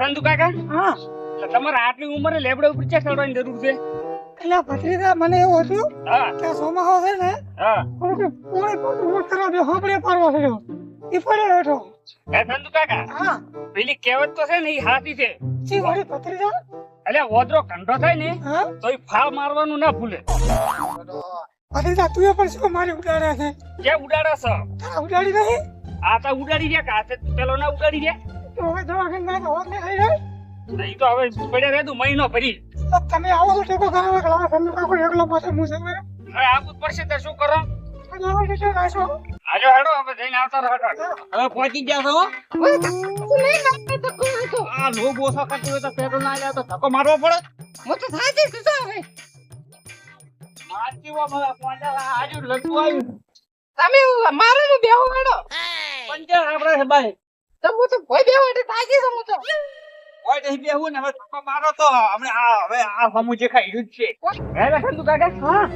સંતુ કાકા? હા. તમારે આટલી ઉંમરે લેબડા ઉપર ચા ચડવાની જરૂર છે? એટલે ભત્રીજા મને એવું હતું કે સોમાહો છે ને હા. થોડુંક પોણી પોણી ઊંટ કરવા બે હોબળે પાડવા થયો એ પડ્યો હેઠો. હે સંતુ કાકા હા. પેલી કહેવત તો છે ને એ હાથી છે. જી વળી ભત્રીજા? એટલે કંઠો થાય ને તો એ મારવાનું ના ભૂલે. ભત્રીજા તું પણ શું મારી ઉડાડ્યા છે? જે ઉડાડે છે. ઉડાડી નહીં? આ તો ઉડાડી રહ્યા કે હાથે પેલો ના ઉડાડી રહ્યા? તો હવે દવાખાને તો હોત ને થઈ જાય નહીં તો હવે પડ્યા રહે તું મહિનો ભરી. તો તમે આવો તો ટેકો કરાવે કે લાવો સંદુ કાકો એકલો પાસે હું છે મારે હવે પડશે તો શું કરો? આવો હાલો હેડો હવે જઈને આવતા રહો હવે પહોંચી ગયા છો આ ઓછો કરતું હોય તો પેટ્રોલ ના લે તો ધક્કો મારવો પડે. હું તો થાય છે તું હવે મારતી આજુ તમે મારે બેહો મેડો પંજા આપણે ભાઈ. તો કોઈ બેહો એટલે થાય છે હું તો. ઓય નહીં બેહું ને હવે ધક્કો મારો તો હમણે આ હવે આ સમૂહ જે ખાઈ છે. હે લખન તું કાકા? હા.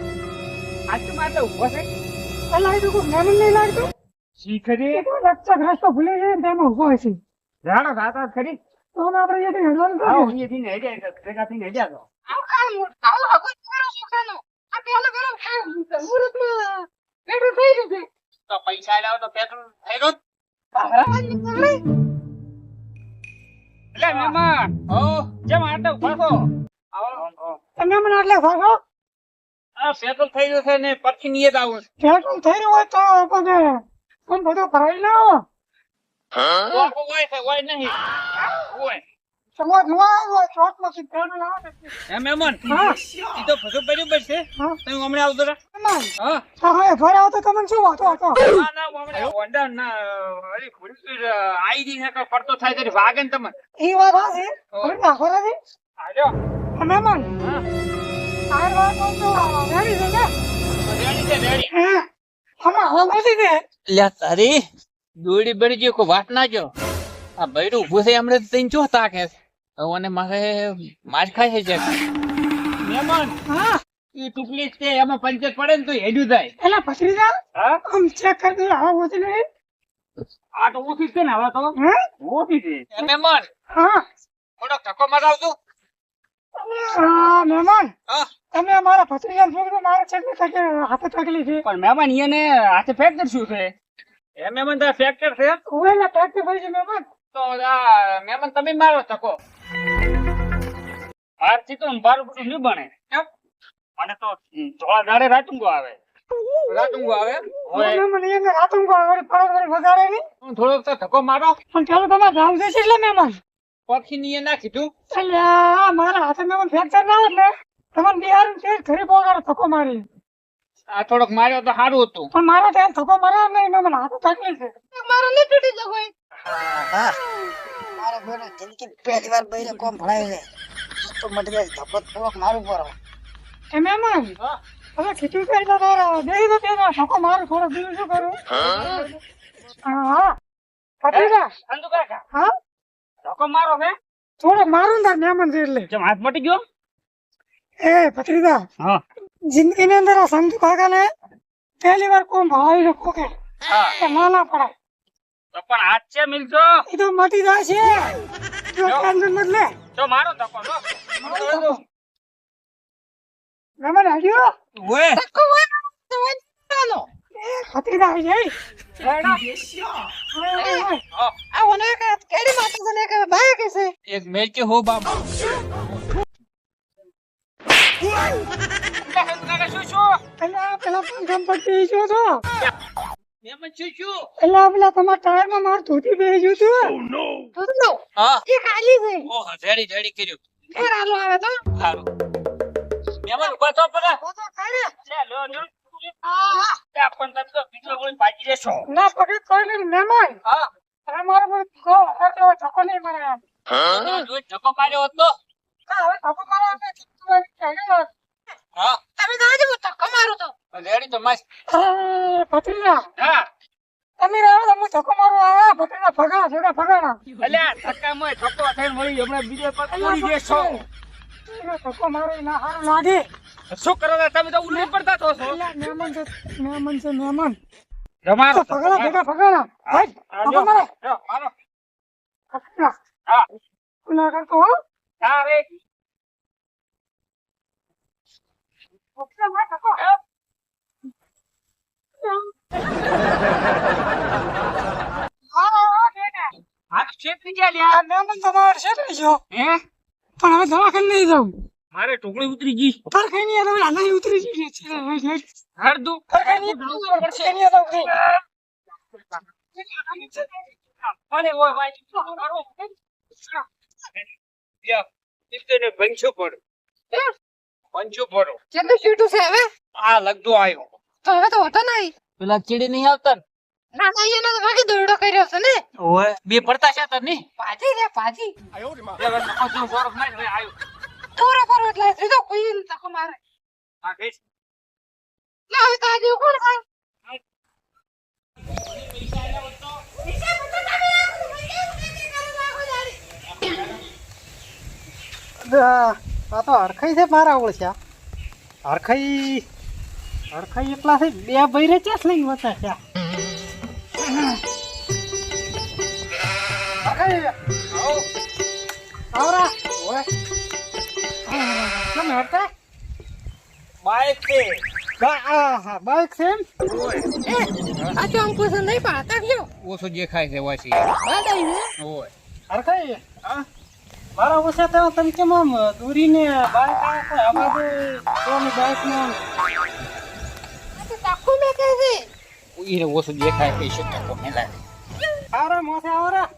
આજુ માટે ઊભો છે. અલા તો કોઈ મેમન નહીં લાગતું શીખરી એ તો લક્ષક રસ્તો ભૂલી જાય ને તેમાં ઊભો છે જાણો ખરી તો આપણે અહીંયાથી હેડવાનું આવો કરીએ. અહીંયાથી ને હેડ્યા ભેગા થઈને હેડ્યા તો. આવું કામ મોટું. આવું હગું જ આ પેલો પેલો ખાય. મુહૂર્તમાં થઈ ગયું છે. તો પૈસા લાવો તો પેટ્રોલ થઈ ગયો મહેમાન ઓ જેમ આટો ઊભા છો. આવો. તમે મને આટલે ભાગો. આ પેટ્રોલ થઈ ગયું છે ને પછી નિયત આવું પેટ્રોલ થઈ રહ્યો હોય તો પછી આમ બધું ભરાઈ લાવો. હોય છે હોય નહીં. હોય. સમાજ ન આવ્યો હોય ચોકમાંથી પેટ્રોલ આવે. છે. હે. હા. ઈ તો બધું બરાબર છે. તમે હમણાં આવતો રહો હા. હા, હા, આવો તો તમને શું વાંધો હતો? ના ના હમણાં હોન્ડા ના અરે ફૂલ આઈ દી ને પડતો થાય ત્યારે વાગે ને તમે ઈ વાત હાચી. હવે નાખો નથી. આજો આ મહેમાન, હા. આ વાત તો રેડી છે ને? રેડી છે રેડી. હા. આમાં હવે નથી કે. લ્યા તારી દોડી બળી ગયો કો વાત ના જો આ બૈરું ઉભું છે હમણાં તઈને ચો તાકે છે? અને મારે માર ખાય છે મહેમાન હા. ઈ ટુકલી છે એમાં પંચર પડે ને તો હેડ્યું થાય એલા ભત્રીજા, હા? આમ ચેક કર દે, આવા હોતી નહીં. આ તો ઓછી છે ને હવે તો. હા? ઓછી છે. મહેમાન હા. થોડો ધક્કો મરાવજો. આ મહેમાન, હા. તમે અમારા ભત્રીજાને છોકરો મારે ચટણી ખાઈ હાથે તકલી છે. પણ મહેમાન એને હાથે ફેક્ટર શું છે? એ મહેમાન તો ફ્રેક્ચર છે. છે મહેમાન તો આ મહેમાન તમે મારો ધક્કો. મારથી તો બારું બધું નહીં બને. મને તો ધોળા દાડે રાતુંગો આવે. રાતુંગો આવે? રાતંગો વગાડે નહીં. થોડોક તો ધક્કો મારો. પણ ચાલો તમારે ગામ છે એટલે મહેમાન. પછી ની એ ના કીધું મારા હાથે મહેમાન ફ્રેક્ચર ના એટલે ને. તમને બિહાર છે ઘરે પોગાડો ધક્કો મારી આ થોડોક માર્યો તો સારું હતું. પણ મારા ત્યાં ધક્કો મારા નહીં મને હાથે તકલી છે. મારે નહીં તૂટી જવું મારે બેને જિંદગી પહેલી વાર બૈરે કોમ ભણાય છે. તો મટી જાય ધક્કો થોડોક મારું પર એ મહેમાન હવે ખીચું કે તો તારા. દેહી તો તેનો શકો મારું થોડો બીજું શું કરું? હા. હા પટેલા અંજુ કાકા હા? લોકો મારો છે થોડો મારું ને તાર મહેમાન છે એટલે. જેમ હાથ મટી ગયો? એ ભત્રીજા હા. જિંદગીની અંદર આ કાકા કાકાને પહેલી વાર કોમ ભણાવી રાખો કે હા. કે ના ના પડાય. તો પણ હાથ છે મિલજો. એ તો મટી જાય છે. જો ટેન્શન મત લે તો મારો ધક્કો તો મહેમાન આવ્યો ઓય ભત્રીજા આવી જાય. આ ઓને કે કેડી માતા છે કે ભાઈ કેસે એક મેચ કે હો બાબા શું? શું પેલા પેલા પંખમ પટ્ટી જો. તો શું શું પેલા પેલા તમારા ટાયરમાં માર ધોતી બેહી ગયું તું ધોતલો હા. એ ખાલી છે. ઓહ રેડી રેડી કર્યું. ફેર આલો આવે તો. સારું મહેમાન ઊભા તો તો ખાલી. લે લો લો. હા હા. આ પણ તમે તો બીજો કોઈ પાછી લેશો ના પગે કોઈ નહીં મહેમાન. હા. અરે મારો કોઈ ગો હતો ધક્કો નહીં મારે આમ. જો ધક્કો માર્યો હોત હા હવે ધક્કો મારો એટલે તું ચાલ્યો હા. તમે મારું. તો રેડી તો મસ્ત. ભત્રીજા. હા. તમે રહો તો હું ધક્કો મારું આવે. ભત્રીજા ભગા છોડા ભગાના. અલ્યા ધક્કામાં ધક્કો થઈને મળી હમણાં બીજો પર મળી જશો એને ધક્કો મારો ના સારું લાગે. શું કરો તમે તો ઉલ્લી પડતા છો. મહેમાન છે મહેમાન છે મહેમાન જમારો તો ભગાના ભેગા ભગાના. ભાઈ મારો. મારો. હા. ના કરતો હા રે ઓકે માં કાકો હા હા બેટા હા શેઠ ગયા લ્યા આ મહેમાન તમારે છે ને જો હે પણ હવે દવાખાને નહીં જાઉં મારે ટોકડી ઉતરી ગઈ પર કઈ નહીં હવે આના ઉતરી ગઈ છે હરદુ પર કઈ નહીં કઈ નહીં જાઉં કઈ અરે ઓય ભાઈ યા ઇતને પંચો પડો પંચો પડો કેટલું સીટું છે હવે. આ લગતો આવ્યો તો હવે તો હોતો નહીં. પેલા ચીડી નહીં આવતા ના? ના એનો તો બાકી દોરડો કર્યો છે ને. ઓય બે પડતા છે તને પાજી રે પાજી બે વર્ષ પાછો સોરફમાં જ આયો. પૂરો પૂરો એટલે સીધો કોઈ ન તકો મારે. હા કઈ ના હવે તો આજે કોણ ખાય આ તો હરખાઈ છે મારા ઓળખ્યા. હરખાઈ હરખાઈ એટલા છે બે બૈરે ચેસ લઈને વચ્ચે છે. બાઈક છે. બાઈક છે આ તો અંકુ નહીં પાતા ગયો ઓછો દેખાય છે વાસી બાદાઈ ને ઓય. હરખાઈ હા. મારા ઓછા તો તમે કેમ આમ દોરીને બાઇક આવે અવાજો કોની બાઇકમાં તાકુ મે કે છે ઈને ઓછું દેખાય કે છે તાકુ મેલા આરા મોસે આવરા.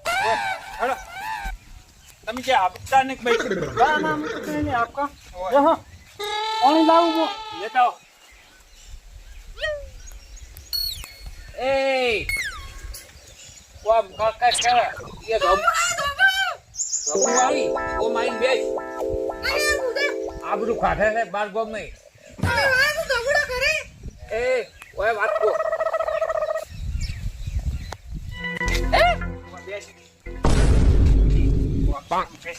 હેલો. તમે જે આપતા ને ભાઈ ના ના મત કઈ ને આપકા. જો પાણી લાવું મો લેતા એ. કોમ કાકા કે એ ગમ ધમ આવી ઓ માઈન બેસ આબરૂ કાઢે છે બાર ગોમ નહીં. એ ઓય વાત કો બેસ પાંચ બેસ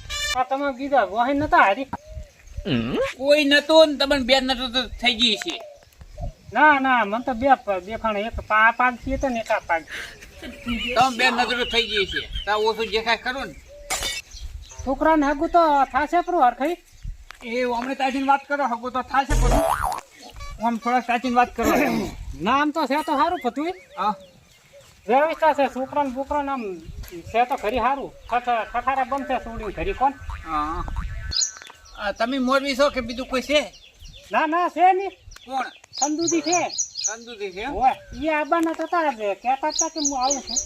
આ તમે બીજા વાહન નતા હારી? કોઈ નતો ને તમને બે નતો તો થઈ ગઈ છે. ના ના મને તો બે બે ખાણે એક પા પાક છે તો ને એક આ પાક તમે બે નજરો થઈ ગઈ છે. તા ઓછું દેખાય ખરું ને. છોકરાને હગું તો થાશે પરું હરખાઈ એ અમને તાજીને વાત કરો હગો તો થાશે પણ. આમ થોડા સાચીને વાત કરો. નામ તો છે તો સારું પતું હા. વ્યવસ્થા છે છોકરા ને બોકરા નામ છે તો ખરી સારું ઠઠારા બનશે છોડીને ખરી કોણ? હા. તમે મોરબી છો કે બીજું કોઈ છે? ના ના છે ને કોણ? સંદુદી છે. સંદુદી છે ઓય ઈ આબાના થતા છે. કહેતા હતા કે હું આવું છું.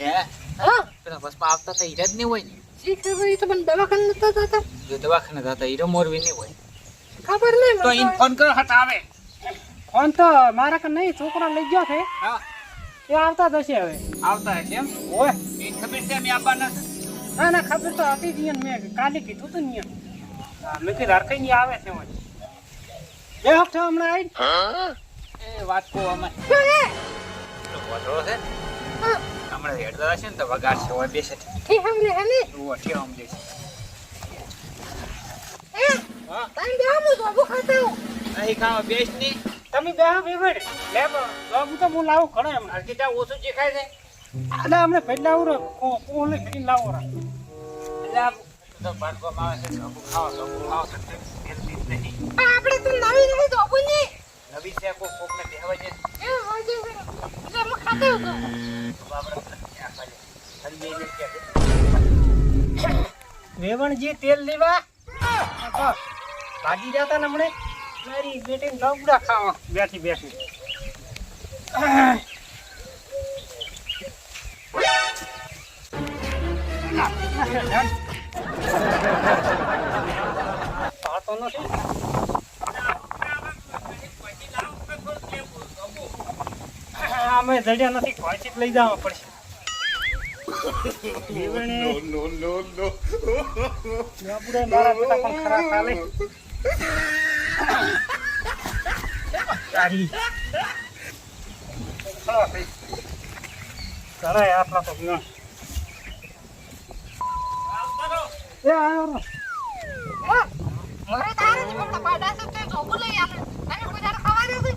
હે? હા. પેલા બસ આવતા હતા હીરા જ નહીં હોય ને? શીખ ઈ તો મને દવાખાને નતા જતા. જો દવાખાને જતા હીરો મોરબી નહીં હોય. ખબર નહીં તો મને ફોન કરો હટ આવે ફોન તો મારા કે નહીં છોકરા લઈ ગયો છે. હા. એ આવતા જશે હવે. આવતા હશે એમ? ઓય એ ખબર છે અમે આવવાના ના ના ખબર તો હતી જ ઈયન મેં કાલે કીધું તું ને. હા, મેં કીધું હરખાઈ ની આવે છે મને બે હપ્તા હમણાં આવી એ વાત કહો અમે વધરો છે? ને હમણાં હેડતા હશે ને તો વગાર છે હોય બેસે ઠી હમલે હે ને? જુઓ ઠી સમજે છે. એ હા? તાઈ બે હું બાબુ ખાતા હું નહીં ખાવા બેસ નહીં. તમે બે હા બે લે બાબુ તો હું લાવું ઘણો એમ. હરકી ત્યાં ઓછું દેખાય છે. એટલે હમણાં પહેલા આવું રે. કોને કરીને લાવો રા. એટલે આપણે તો નવી નવી ને છે કોક કોકને કહેવા છે એ હોય એટલે અમે ખાતા વેવણ જે તેલ લેવા ભાગી જતા ને હમણે? મારી બેટી નવડા ખાવા બેઠી બેઠી પાતો નથી અમે જડ્યા નથી વાંચી લઈ જવા પડશે. મારા બેટા પણ ખરા ચાલે. તારી ચલો ભાઈ કરાય આપણા તો વિવાહ. એ આવ્યો. મારે તારે જ પણ પાડા છે તે જોબુ લઈ આલે અને કોઈ તારે ખાવા નથી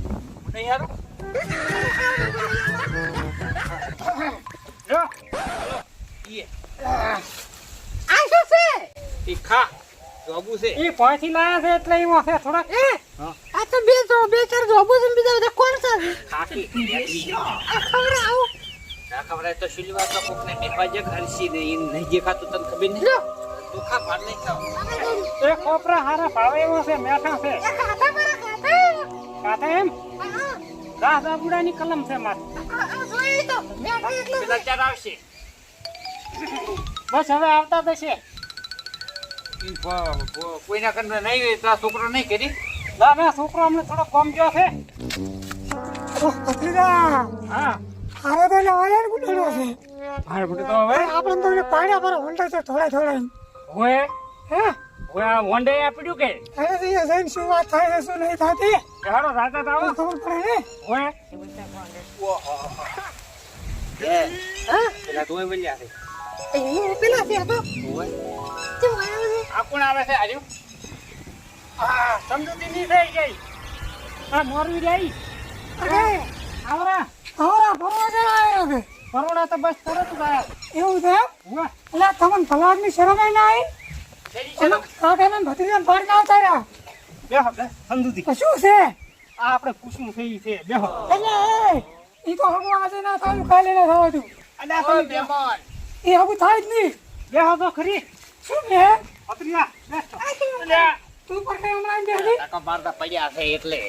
નહીં હારું? જો, ઈએ. આ શું છે ઈ ખા જોબુ છે? એ પાંચથી લાયા છે એટલે એમાં છે થોડાક. એ આ તો બે જો બે ચાર જોબુ છે બીજા બધા કોણ છે? ખાકી આ ખબર આવું ના ખબર તો શિલવા તો કોક ને ને ઈ નહીં દેખાતું તને ખબર નહીં? લો નહીં ખાવ. એ કોપરા હારા ભાવે એવો છે મેઠા છે. એ કાતે એમ? આ દાસ બાબુડાની કલમ છે મારે. આ આ જોઈ તો. મેઠા એટલે પેલા ચાર આવશે. બસ હવે આવતા થશે કોઈના કંડે નહીં હોય તો આ છોકરો નહીં કરી ના ના છોકરો અમને થોડો કમ ગયો છે. હા. તો છે. તો હવે? આપણે તો એને પર હોંડા છે થોડા થોડા હોય? હે? હોય આ વન ડે આપડ્યું કે? હવે તો એ જઈને શું વાત થાય છે શું નહીં થતી? હારો રાજા તો તો આવો ખબર પડે ને? હોય? હા? પેલા તું બોલ્યા છે. એ પેલા છે તો. આ કોણ આવે છે આજુ આ સમજૂતી નહીં થઈ ગઈ. આ મોરવી રહી અરે આવરા. આવરા ભરવા જરા આવ્યો છે? તો બસ તરત એવું છે એટલે તમને ભલાડની શરમ ય ના આવી? ઉતાર્યા? બેહો બે સમજૂતી. શું છે? આ આપણે પૂછવું છે છે બેહો એટલે એ તો હગું આજે ના થયું કાલે ના થવાતું અને એ હગું થાય જ નહીં. બેહો તો ખરી. શું છે અતરિયા બેસો તું પર કઈ હમણાં બેસી કાકા મારતા પડ્યા છે એટલે.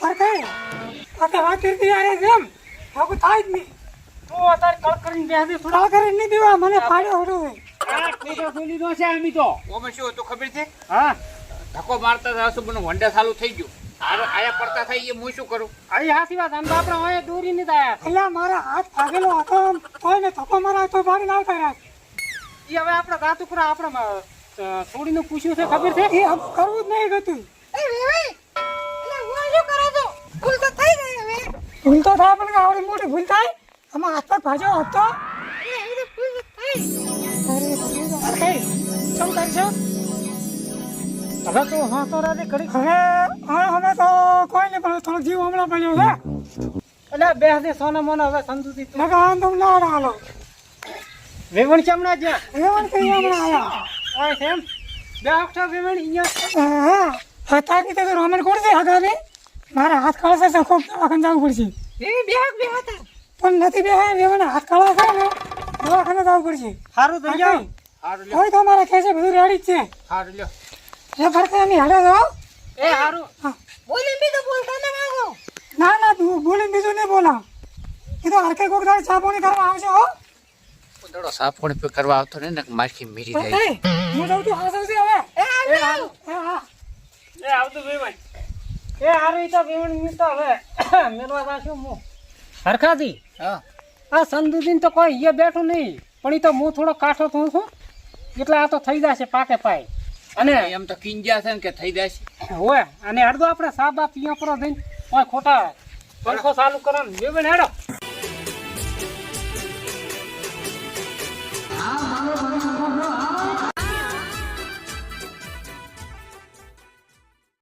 પર કઈ આ વાત કરતી યાર જેમ હગું થાય જ નહીં. તું અત્યારે કળ કરીને બેસી થોડા. થોડા નહીં દેવા મને પાડ્યો હતો આ ઠેકો થઈ લીધો છે આમી તો? ઓમાં શું હતું ખબર છે? હા. ધક્કો મારતા બનું વંડા ચાલુ થઈ ગયું. આયા પડતા થઈ એ હું શું કરું? અરે હાસી વાત આમ હોય દોરી નહીં આયા એટલે મારા હાથ ભાગેલો હતો તોય ને ધક્કો મારા તો પાડી લાવતા ઉતાર્યા ઈ હવે આપણે રાત ઉપર આપણે છોડીને પૂછ્યું છે ખબર છે? એ હમ કરવું જ નહીં ગતું. એ વેવાઈ એટલે હું શું કરો છો? ભૂલ તો થઈ ગઈ હવે. ભૂલ તો થાય પણ આવડી મોટી ભૂલ થાય? આમાં હાથ ભાજો હતો એ ચમ કરશો હવે તો હા તો રાતે ઘડી હવે હવે હવે તો કોઈ નહીં પણ થોડો જીવ હમણાં પડ્યો છે. એટલે બે દે સોના મોના હવે સમજૂતી નકા આમ તો ના ડાલો વેવણ ચમણા જ્યાં? વેવણ કઈ હમણાં આયા? હોય સેમ બે અક્ષર વેવણ અહીંયા. હા હતા કે તો રોમન કોણ છે આગાને મારા હાથ કાળા છે ખૂબ દવાખાને જવું પડશે. એ બે બે હતા. પણ નથી બે વેવણ હાથ કાળા છે ને દવાખાને જવું પડશે. સારું થઈ જાવ હારું લ્યો. હોય તો મારા છે બધું રેડી જ છે. હારું લ્યો. એ ફરતે અમે હાડે જાવ એ સારું બોલી બી તો બોલતા ના માંગો ના ના તું બોલી બીજું નહીં બોલા. એ તો હરકે કોક દાડે ચા પાણી કરવા આવશે હો. દડો સાફ પે કરવા આવતો ને ને મારખી મીરી જાય. હું જાઉં છું હાસવશે હવે. એ એ સારું હા હા. એ આવતું વેવણ એ હારું તો વેવણ મી હવે. મેલવા જાશું હું. હરખાજી હા. આ સંદુદીન તો કોઈ અહીંયા બેઠું નહીં પણ એ તો હું થોડો કાઠો થઉં છું. એટલે આ તો થઈ જશે પાકે પાય. અને એમ તો કિંજ્યા છે ને કે થઈ જાય છે હોય અને અડધો આપણે સાબા પિયા પર થઈને કોઈ ખોટા પંખો ચાલુ કરવાનું. વેવણ હેડો. આ મારો ભાઈ નંબર છો આ